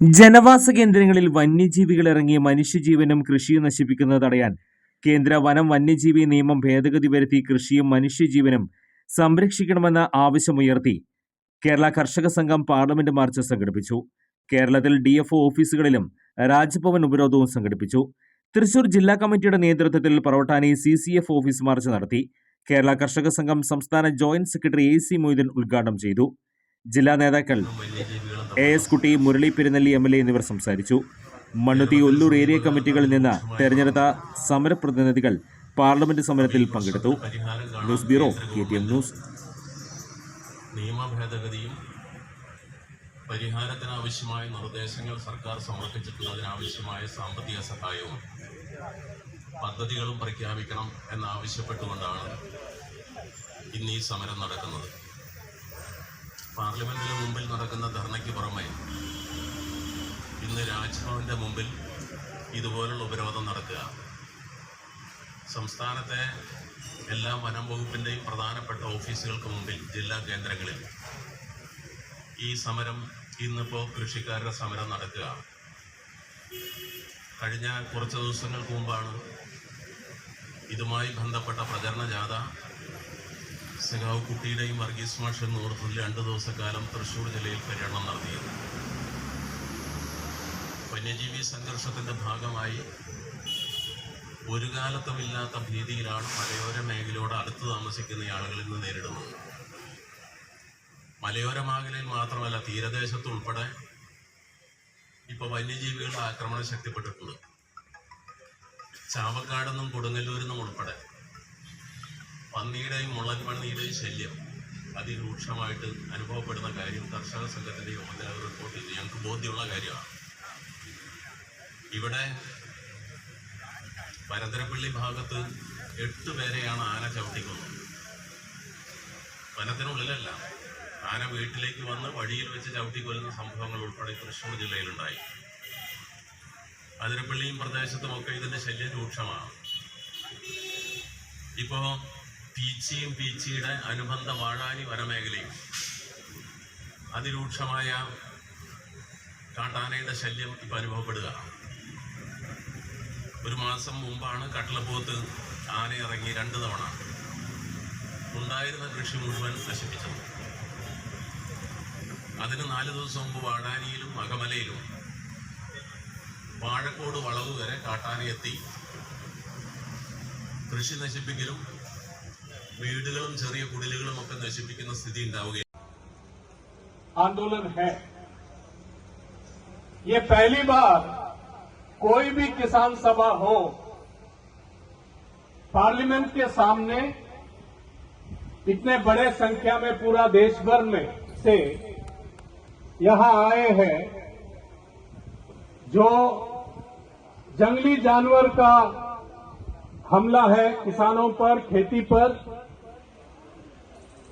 ജനവാസ കേന്ദ്രങ്ങളിൽ വന്യജീവികൾ ഇറങ്ങി മനുഷ്യജീവനും കൃഷിയും നശിപ്പിക്കുന്നത് തടയാൻ കേന്ദ്ര വനം വന്യജീവി നിയമം ഭേദഗതി വരുത്തി കൃഷിയും മനുഷ്യജീവനും സംരക്ഷിക്കണമെന്ന ആവശ്യമുയർത്തി കേരള കർഷക സംഘം പാർലമെന്റ് മാർച്ച് സംഘടിപ്പിച്ചു. കേരളത്തിൽ ഡി എഫ് ഓഫീസുകളിലും രാജ്ഭവൻ ഉപരോധവും സംഘടിപ്പിച്ചു. തൃശൂർ ജില്ലാ കമ്മിറ്റിയുടെ നേതൃത്വത്തിൽ പ്രവട്ടാനി C C F office march നടത്തി. കേരള കർഷക സംഘം സംസ്ഥാന joint secretary A C Moideen ഉദ്ഘാടനം ചെയ്തു. ജില്ലാ നേതാക്കൾ A S Kutty Murali Perunnalli M L A എന്നിവർ സംസാരിച്ചു. മണ്ണുത്തി ഒല്ലൂർ ഏരിയ കമ്മിറ്റികളിൽ നിന്ന് തെരഞ്ഞെടുത്ത സമരപ്രതിനിധികൾ പാർലമെന്റ് സമരത്തിൽ പങ്കെടുത്തു. News bureau K T M news. നിയമഭേദഗതിയും പരിഹാരത്തിനാവശ്യമായ നിർദ്ദേശങ്ങൾ സർക്കാർ സമർപ്പിച്ചിട്ടുള്ളതിനാവശ്യമായ സാമ്പത്തിക സഹായവും പദ്ധതികളും പ്രഖ്യാപിക്കണം എന്നാവശ്യപ്പെട്ടുകൊണ്ടാണ് ഇന്ന് ഈ സമരം നടക്കുന്നത്. പാർലമെന്റിന് മുമ്പിൽ നടക്കുന്ന ധർണയ്ക്ക് പുറമെ ഇന്ന് രാജ്ഭവന്റെ മുമ്പിൽ ഇതുപോലുള്ള ഉപരോധം നടക്കുക. സംസ്ഥാനത്തെ എല്ലാ വനം വകുപ്പിന്റെയും പ്രധാനപ്പെട്ട ഓഫീസുകൾക്ക് മുമ്പിൽ ജില്ലാ കേന്ദ്രങ്ങളിൽ ഈ സമരം ഇന്നിപ്പോൾ കൃഷിക്കാരുടെ സമരം നടക്കുക. കഴിഞ്ഞ കുറച്ച് ദിവസങ്ങൾക്ക് മുമ്പാണ് ഇതുമായി ബന്ധപ്പെട്ട പ്രചരണ ജാഥ സഖാവ് കുട്ടിയുടെയും വർഗീസ് മാഷൻ നേതൃത്വത്തിൽ രണ്ട് ദിവസക്കാലം തൃശൂർ ജില്ലയിൽ പര്യടനം നടത്തിയത് വന്യജീവി സംഘർഷത്തിന്റെ ഭാഗമായി ഒരു കാലത്തുമില്ലാത്ത ഭീതിയിലാണ് മലയോര മേഖലയോട് അടുത്ത് താമസിക്കുന്ന ആളുകൾ ഇന്ന് നേരിടുന്നത്. മലയോര മേഖലയിൽ മാത്രമല്ല തീരദേശത്തുൾപ്പെടെ ഇപ്പോൾ ഇപ്പൊ വന്യജീവികളുടെ ആക്രമണം ശക്തിപ്പെട്ടിട്ടുണ്ട്. ചാവക്കാടെന്നും കൊടുങ്ങല്ലൂരിന്നും ഉൾപ്പെടെ പന്നിയുടെയും മുള്ളൻപന്നിയുടെയും ശല്യം. അതിരൂക്ഷമായിട്ട് അനുഭവപ്പെടുന്ന കാര്യം കർഷക സംഘത്തിന്റെ യോഗത്തിൽ അവർ റിപ്പോർട്ട് ചെയ്തു. ഞങ്ങൾക്ക് ബോധ്യമുള്ള കാര്യമാണ്. ഇവിടെ പരന്തരപ്പള്ളി ഭാഗത്ത് എട്ട് പേരെയാണ് ആന ചവിട്ടിക്കുന്നത്. വനത്തിനുള്ളിലല്ല. ആന വീട്ടിലേക്ക് വന്ന് വഴിയിൽ വെച്ച് ചവിട്ടിക്കൊല്ലുന്ന സംഭവങ്ങൾ ഉൾപ്പെടെ തൃശ്ശൂർ ജില്ലയിലുണ്ടായി. അതിരപ്പള്ളിയും പ്രദേശത്തുമൊക്കെ ഇതിന്റെ ശല്യം രൂക്ഷമാണ്. ഇപ്പോ പീച്ചിയും പീച്ചിയുടെ അനുബന്ധ വാഴാനി വനമേഖലയും. അതിരൂക്ഷമായ കാട്ടാനയുടെ ശല്യം ഇപ്പം അനുഭവപ്പെടുക. ഒരു മാസം മുമ്പാണ് കട്ടിലപ്പുറത്ത് ആന ഇറങ്ങി രണ്ട് തവണ ഉണ്ടായിരുന്ന കൃഷി മുഴുവൻ നശിപ്പിച്ചത്. അതിന് നാല് ദിവസം മുമ്പ് വാടാനിയിലും അകമലയിലും വാഴക്കോട് വളവ് വരെ കാട്ടാനയെത്തി. കൃഷി നശിപ്പിക്കലും വീടുകളും ചെറിയ കുടിലുകളും ഒക്കെ നശിപ്പിക്കുന്ന സ്ഥിതി ഉണ്ടാവുകയാണ് आंदोलन है ये पहली बार कोई भी किसान सभा हो पार्लियामेंट के सामने इतने बड़े संख्या में पूरा देश भर में से यहां आए हैं जो जंगली जानवर का हमला है किसानों पर खेती पर